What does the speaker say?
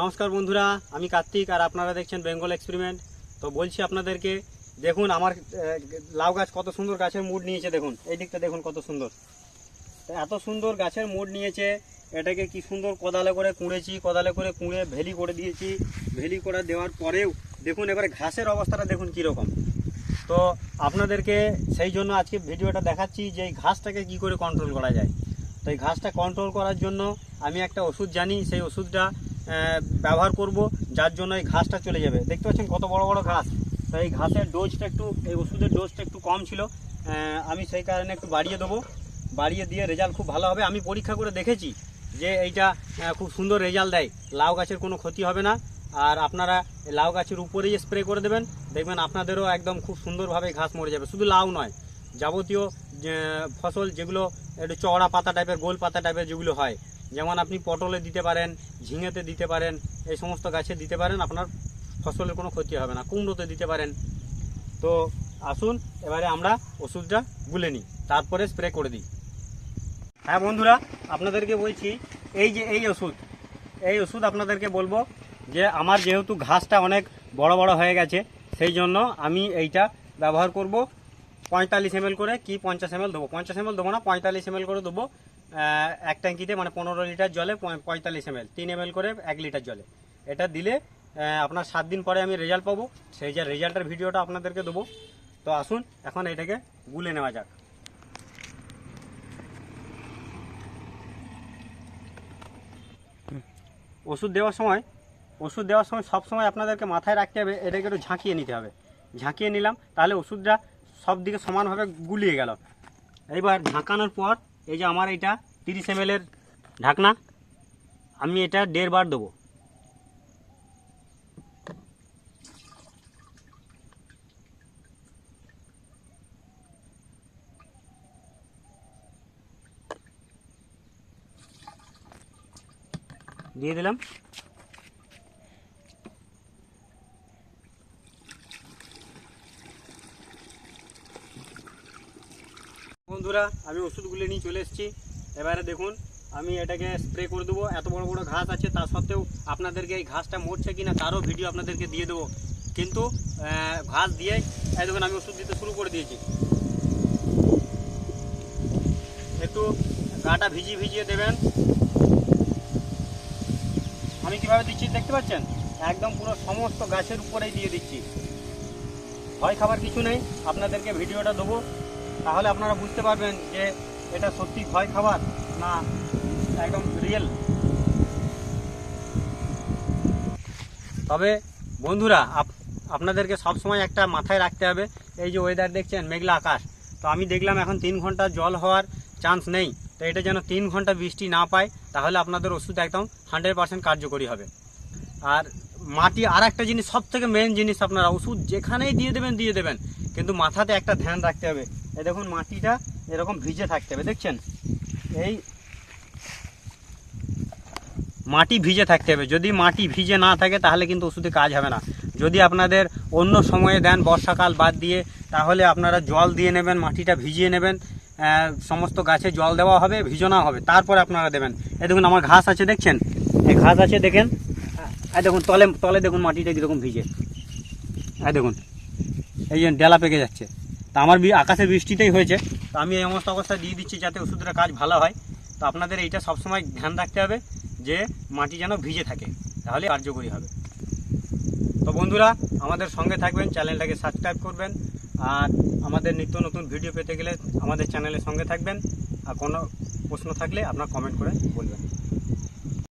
নমস্কার বন্ধুরা, আমি কার্তিক আর আপনারা দেখছেন বেঙ্গল এক্সপেরিমেন্ট। তো বলছি আপনাদেরকে, দেখুন আমার লাউ গাছ কত সুন্দর গাছের মুড নিয়েছে, দেখুন। এই দিকটা দেখুন কত সুন্দর। এত সুন্দর গাছের মুড নিয়েছে, এটাকে কি সুন্দর কোদালে করে কুঁড়েছি, কোদালে করে কুঁড়ে ভেলি করে দিয়েছি। ভেলি করে দেওয়ার পরেও, দেখুন এবারে ঘাসের অবস্থাটা দেখুন কীরকম। তো আপনাদেরকে সেই জন্য আজকে ভিডিওটা দেখাচ্ছি যে এই ঘাসটাকে কি করে কন্ট্রোল করা যায়। তো এই ঘাসটা কন্ট্রোল করার জন্য আমি একটা ওষুধ জানি, সেই ওষুধটা ব্যবহার করব, যার জন্য এই ঘাসটা চলে যাবে। দেখতে পাচ্ছেন কত বড় বড় ঘাস। তো এই ঘাসের ডোজটা একটু, এই ওষুধের ডোজটা একটু কম ছিল। আমি সেই কারণে একটু বাড়িয়ে দেবো। বাড়িয়ে দিয়ে রেজাল্ট খুব ভালো হবে। আমি পরীক্ষা করে দেখেছি যে এইটা খুব সুন্দর রেজাল্ট দেয়। লাউ গাছের কোনো ক্ষতি হবে না। আর আপনারা লাউ গাছের উপরেই স্প্রে করে দেবেন। দেখবেন আপনাদেরও একদম খুব সুন্দরভাবে ঘাস মরে যাবে। শুধু লাউ নয়, যাবতীয় ফসল যেগুলো, একটু চওড়া পাতা টাইপের গোল পাতা টাইপের যেগুলো হয় যেমন আপনি পটলে দিতে পারেন, ঝিঙেতে দিতে পারেন, এই সমস্ত গাছে দিতে পারেন, আপনার ফসলের কোনো ক্ষতি হবে না। কুমড়োতে দিতে পারেন। তো আসুন, এবারে আমরা ওষুধটা গুলে নিই, তারপরে স্প্রে করে দিই। হ্যাঁ বন্ধুরা, আপনাদেরকে বলছি, এই যে এই ওষুধ এই ওষুধ আপনাদেরকে বলব যে আমার যেহেতু ঘাসটা অনেক বড় বড় হয়ে গেছে, সেই জন্য আমি এইটা ব্যবহার করব পঁয়তাল্লিশ এম করে, কি পঞ্চাশ এম দেবো? পঞ্চাশ এম দেবো না, পঁয়তাল্লিশ এম করে দেবো। এক ট্যাঙ্কিতে মানে পনেরো লিটার জলে পঁয়- পঁয়তাল্লিশ এম তিন এম করে এক লিটার জলে। এটা দিলে আপনার সাত দিন পরে আমি রেজাল্ট পাবো। সেই যে রেজাল্টের ভিডিওটা আপনাদেরকে দেবো। তো আসুন, এখন এটাকে গুলে নেওয়া যাক। ওষুধ দেওয়ার সময়, ওষুধ দেওয়ার সময় সব সময় আপনাদেরকে মাথায় রাখতে হবে, এটাকে একটু ঝাঁকিয়ে নিতে হবে। ঝাঁকিয়ে নিলাম, তাহলে ওষুধটা সব দিকে সমানভাবে গুলিয়ে গেল। এইবার ঝাঁকানোর পর এই যে আমার এটা তিরিশ এম ঢাকনা আমি এটা দেড় বার দেবো। দিয়ে দিলাম। বন্ধুরা, আমি ওষুধগুলো নিয়ে চলে এসেছি। এবারে দেখুন, আমি এটাকে স্প্রে করে দেবো। এত বড় বড় ঘাস আছে, তা সত্ত্বেও আপনাদেরকে এই ঘাসটা মরছে কিনা তারও ভিডিও আপনাদেরকে দিয়ে দেবো। কিন্তু ঘাস দিয়ে এই দেখুন, আমি ওষুধ দিতে শুরু করে দিয়েছি। একটু গাটা ভিজিয়ে ভিজিয়ে দেবেন। আমি কীভাবে দিচ্ছি দেখতে পাচ্ছেন? একদম পুরো সমস্ত গাছের উপরেই দিয়ে দিচ্ছি। ভয় খাবার কিছু নেই, আপনাদেরকে ভিডিওটা দেবো। তাহলে আপনারা বুঝতে পারবেন যে এটা সত্যি ভয় খাবার না একদম রিয়েল তবে বন্ধুরা, আপ- আপনাদেরকে সবসময় একটা মাথায় রাখতে হবে, এই যে ওয়েদার দেখছেন, মেঘলা আকাশ। তো আমি দেখলাম এখন তিন ঘণ্টা জল হওয়ার চান্স নেই। তো এটা যেন তিন ঘণ্টা বৃষ্টি না পায়, তাহলে আপনাদের ওষুধ একদম হান্ড্রেড পার্সেন্ট কার্যকরী হবে। আর মাটি আর একটা জিনিস সব থেকে মেন জিনিস আপনারা, ওষুধ যেখানেই দিয়ে দেবেন দিয়ে দেবেন। কিন্তু মাথাতে একটা ধ্যান রাখতে হবে এই দেখুন মাটিটা এরকম ভিজে থাকতে হবে, দেখছেন? এই মাটি ভিজে থাকতে হবে। যদি মাটি ভিজে না থাকে, তাহলে কিন্তু ওষুধে কাজ হবে না। যদি আপনাদের অন্য সময়ে দেন, বর্ষাকাল বাদ দিয়ে, তাহলে আপনারা জল দিয়ে নেবেন, মাটিটা ভিজিয়ে নেবেন। সমস্ত গাছে জল দেওয়া হবে, ভিজোনা হবে। তারপরে আপনারা দেবেন। এই দেখুন, আমার ঘাস আছে, দেখছেন? এই ঘাস আছে, দেখেন? এই দেখুন, তলে তলে দেখুন মাটিটা কীরকম ভিজে। এই দেখুন, এই যে ডেলা পেকে যাচ্ছে। তা আমার আকাশের বৃষ্টিতেই হয়েছে। তো আমি এই সমস্ত অবস্থা দিয়ে দিচ্ছি যাতে ওষুধের কাজ ভালো হয়। তো আপনাদের এইটা সবসময় ধ্যান রাখতে হবে যে মাটি যেন ভিজে থাকে তাহলে কার্যকরী হবে। তো বন্ধুরা, আমাদের সঙ্গে থাকবেন, চ্যানেলটাকে সাবস্ক্রাইব করবেন, আর আমাদের নিত্য নতুন ভিডিও পেতে গেলে আমাদের চ্যানেলের সঙ্গে থাকবেন। আর কোনো প্রশ্ন থাকলে আপনার কমেন্ট করে বলবেন।